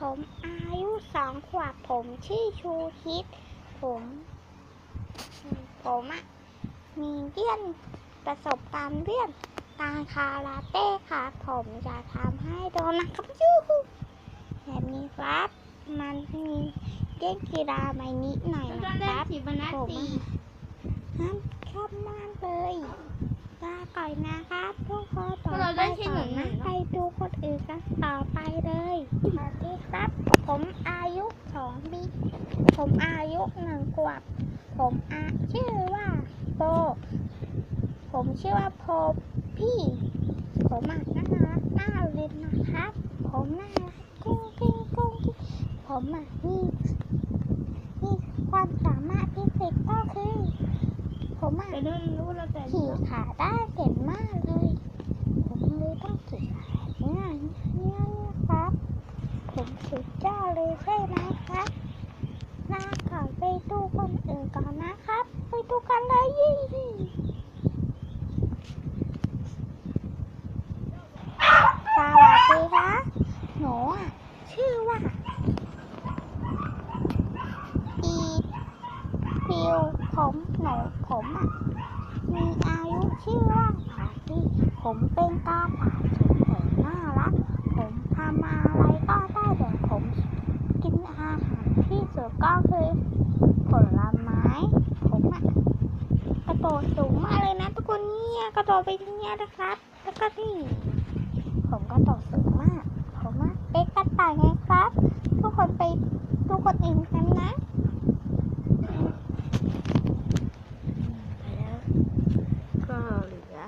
ผมอายุสองขวบ ผมชื่อชูคิด ผม ผมอะมีเรื่องประสบการณ์เรื่องการคาราเต้ค่ะ ผมจะทำให้ดูนะครับยูฮูแบบนี้ครับ มันมีเล่นกีฬาใหม่นิดหน่อยแล้วก็นะคเล่นรับสีบรรณผมสีอะห้ามชอบมากเลยลาก่อยนะครับ ทุกคนต่อไปก่อนนะไปดูคนอื่นกันต่อไปเลย สวัสดีครับ ผมอายุสองปี ผมอายุหนึ่งขวบ ผมอาชื่อว่าโป ผมชื่อว่าโพพี่ ผมอะน่ารักน่าเล่นนะครับ ผมน่ารักกุ้งกิ้งกุ้งกิ้งผมอะมีมีความสามารถพิเศษก็คือ ผมอะขี่ขาได้เก่งมากเลย ผมเลยต้องขี่ขาเนี่ยเนี่ยครับ ผมสุดยอดเลยใช่ไหมครับน่า ขอไปดูคนอื่นก่อนนะครับ ไปดูกันเลยยี่สวัสดีค่ะหนูชื่อว่าอีฟิวผมหนูผมอะ มีอายุชื่อว่าผาที่ผมเป็นกาต่ายสุดแสนน่ารัก ผมทำอะไรก็ได้แต่ผมกินอาหารที่สุดก็คือผลไม้ ผมอะ โดดสูงมากเลยนะทุกคนเนี่ยกระโดดไปที่เนี่ยนะครับ แล้วก็นี่ผมกระโดดสูงมาก ผมอะเป็นกระต่ายไงครับ ทุกคนไปดูคนเอื่นกันนะไปแล้วก็เหลือ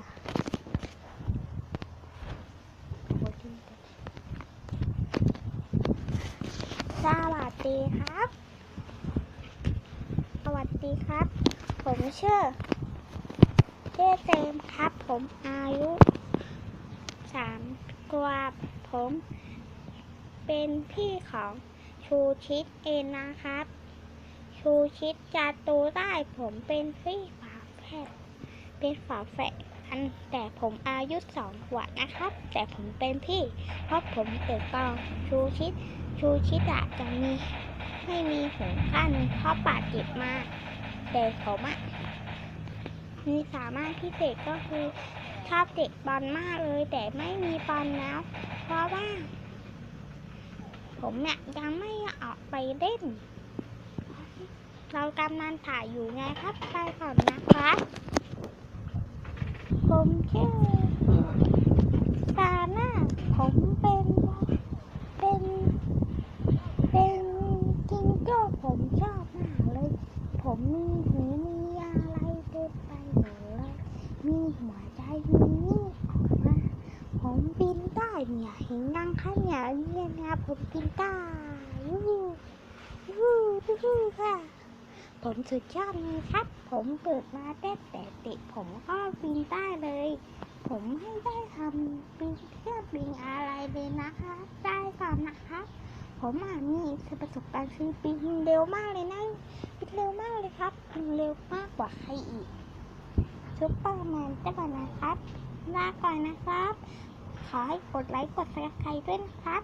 สวัสดีครับ สวัสดีครับ ผมชื่อ เจเจมครับ ผมอายุสามขวบผม เป็นพี่ของชูชิดเองนะครับ ชูชิดจะตูได้ผมเป็นพี่ฝาแฝดเป็นฝาแฝดกันแต่ผมอายุสองขวบนะครับ แต่ผมเป็นพี่ เพราะผมเกิดก่อนชูชิดชูชิดอะจะมีไม่มีหูข้างหนึงเพราะบาดเจ็บมาก แต่ผมอะ มีสามารถพิเศษก็คือชอบเตะบอลมากเลย แต่ไม่มีบอลแล้ว เพราะว่า ผมเนี่ยยังไม่ออกไปเล่น เรากำลังถ่ายอยู่ไงครับไปก่อนนะครับผมชื่อตานา ผมเป็น เป็น เป็นจิงโจ้ผมชอบมากเลย ผมมีหูมีอะไรเต็มไปหมดเลย มีหัวใจมีนี่ออกมา ผมบินได้เนี่ยเห็นยังคะเนี่ยเนี่ยนะผมบินได้ยูยูยูฮูค่ะ ผมสุดยอดเลยครับ ผมเกิดมาแต่แต่เด็กผมก็บินได้เลย ผมไม่ได้ทำบินเครื่องบินอะไรเลยนะคะ ได้ก่อนนะคะผมอะมีประสบการณ์คือบินเร็วมากเลยนะบินเร็วมากเลยครับบินเร็วมากกว่าใครอีกซุปเปอร์แมนได้ก่อนนะครับลาก่อนนะครับ ขอให้กดไลค์กดซับสไครด้วยนะครับ